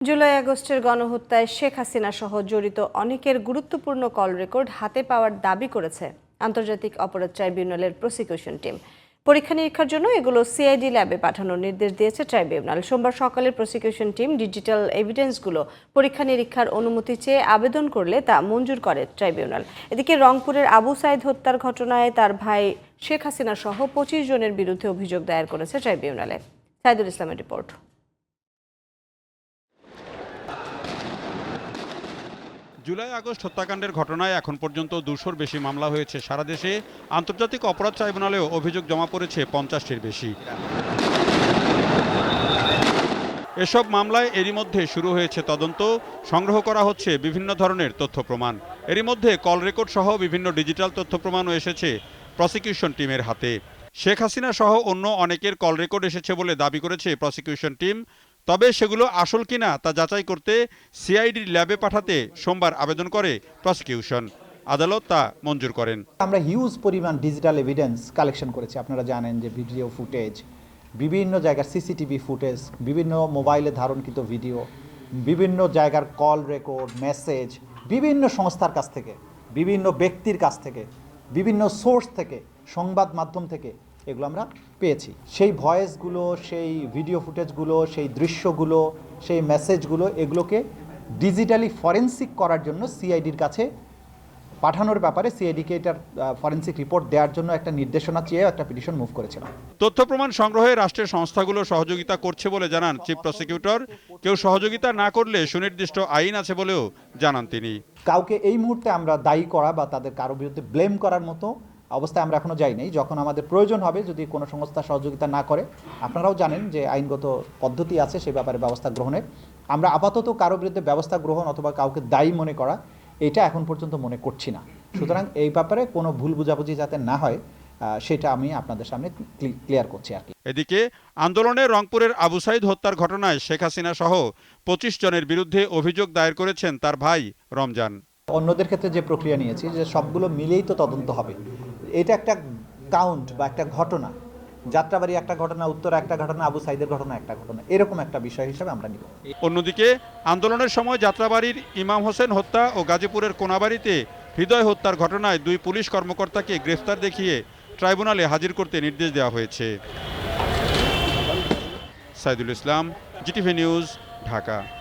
জুলাই আগস্টের গণহত্যায় শেখ হাসিনা সহ জড়িত অনেকের গুরুত্বপূর্ণ কল রেকর্ড হাতে পাওয়ার দাবি করেছে আন্তর্জাতিক অপরাধ ট্রাইব্যুনালের প্রসিকিউশন টিম। পরীক্ষা নিরীক্ষার জন্য এগুলো সিআইডি ল্যাবে পাঠানোর নির্দেশ দিয়েছে ট্রাইব্যুনাল। সোমবার সকালে প্রসিকিউশন টিম ডিজিটাল এভিডেন্সগুলো পরীক্ষা নিরীক্ষার অনুমতি চেয়ে আবেদন করলে তা মঞ্জুর করে ট্রাইব্যুনাল। এদিকে রংপুরের আবু সাইদ হত্যার ঘটনায় তার ভাই শেখ হাসিনা সহ পঁচিশ জনের বিরুদ্ধে অভিযোগ দায়ের করেছে ট্রাইব্যুনালে। সাইদুল ইসলামের রিপোর্ট। জুলাই, আগস্ট হত্যাকাণ্ডের ঘটনায় এখন পর্যন্ত দুশোর বেশি মামলা হয়েছে। সারা দেশে আন্তর্জাতিক অপরাধ ট্রাইব্যুনালেও অভিযোগ জমা পড়েছে পঞ্চাশটির বেশি। এসব মামলায় এরই মধ্যে শুরু হয়েছে তদন্ত। সংগ্রহ করা হচ্ছে বিভিন্ন ধরনের তথ্য প্রমাণ। এরই মধ্যে কল রেকর্ড সহ বিভিন্ন ডিজিটাল তথ্য প্রমাণও এসেছে প্রসিকিউশন টিমের হাতে। শেখ হাসিনা সহ অন্য অনেকের কল রেকর্ড এসেছে বলে দাবি করেছে প্রসিকিউশন টিম। তবে সেগুলো আসল কিনা তা যাচাই করতে সিআইডির ল্যাবে পাঠাতে সোমবার আবেদন করে প্রসিকিউশন। আদালত তা মঞ্জুর করেন। আমরা হিউজ পরিমাণ ডিজিটাল এভিডেন্স কালেকশন করেছি। আপনারা জানেন যে ভিডিও ফুটেজ বিভিন্ন জায়গার সিসিটিভি ফুটেজ বিভিন্ন মোবাইলে ধারণকৃত ভিডিও বিভিন্ন জায়গার কল রেকর্ড মেসেজ বিভিন্ন সংস্থার কাছ থেকে, বিভিন্ন ব্যক্তির কাছ থেকে, বিভিন্ন সোর্স থেকে, সংবাদ মাধ্যম থেকে এগুলো আমরা পেয়েছি। সেই ভয়েসগুলো সেই ভিডিও ফুটেজগুলো সেই দৃশ্যগুলো সেই মেসেজগুলো এগুলোকে ডিজিটালি ফরেন্সিক করার জন্য সিআইডির কাছে পাঠানোর ব্যাপারে সিআইডিকে এটার ফরেন্সিক রিপোর্ট দেওয়ার জন্য একটা নির্দেশনা চেয়ে একটা পিটিশন মুভ করেছিলাম। তথ্য প্রমাণ সংগ্রহে রাষ্ট্রের সংস্থাগুলো সহযোগিতা করছে বলে জানান চিফ প্রসিকিউটর কেউ সহযোগিতা না করলে সুনির্দিষ্ট আইন আছে বলেও জানান তিনি। কাউকে এই মুহূর্তে আমরা দায়ী করা বা তাদের কারও বিরুদ্ধে ব্লেম করার মতো অবস্থায় আমরা এখনও যাই নাই। যখন আমাদের প্রয়োজন হবে যদি কোনো সংস্থা সহযোগিতা না করে আপনারাও জানেন যে আইনগত পদ্ধতি আছে সে ব্যাপারে ব্যবস্থা গ্রহণের। আমরা আপাতত কারও বিরুদ্ধে ব্যবস্থা গ্রহণ অথবা কাউকে দায়ী মনে করা এটা এখন পর্যন্ত মনে করছি না। সুতরাং এই ব্যাপারে কোনো ভুল বোঝাবুঝি যাতে না হয় সেটা আমি আপনাদের সামনে ক্লিয়ার করছি আর কি। এদিকে আন্দোলনে রংপুরের আবু সাইদ হত্যার ঘটনায় শেখ হাসিনা সহ পঁচিশ জনের বিরুদ্ধে অভিযোগ দায়ের করেছেন তার ভাই রমজান। অন্যদের ক্ষেত্রে যে প্রক্রিয়া নিয়েছি যে সবগুলো মিলেই তো তদন্ত হবে। এটা একটা কাউন্ট বা একটা ঘটনা। যাত্রাবাড়ি একটা ঘটনা, উত্তর একটা ঘটনা, আবু সাইদের ঘটনা একটা ঘটনা, এরকম একটা বিষয় হিসেবে আমরা নিব। অন্যদিকে, আন্দোলনের সময় যাত্রাবাড়ির ইমাম হোসেন হত্যা ও গাজীপুরের কোনাবাড়িতে হৃদয় হত্যার ঘটনায় দুই পুলিশ কর্মকর্তাকে গ্রেফতার দেখিয়ে ট্রাইব্যুনালে হাজির করতে নির্দেশ দেওয়া হয়েছে। Saidul Islam, GTV news, Dhaka.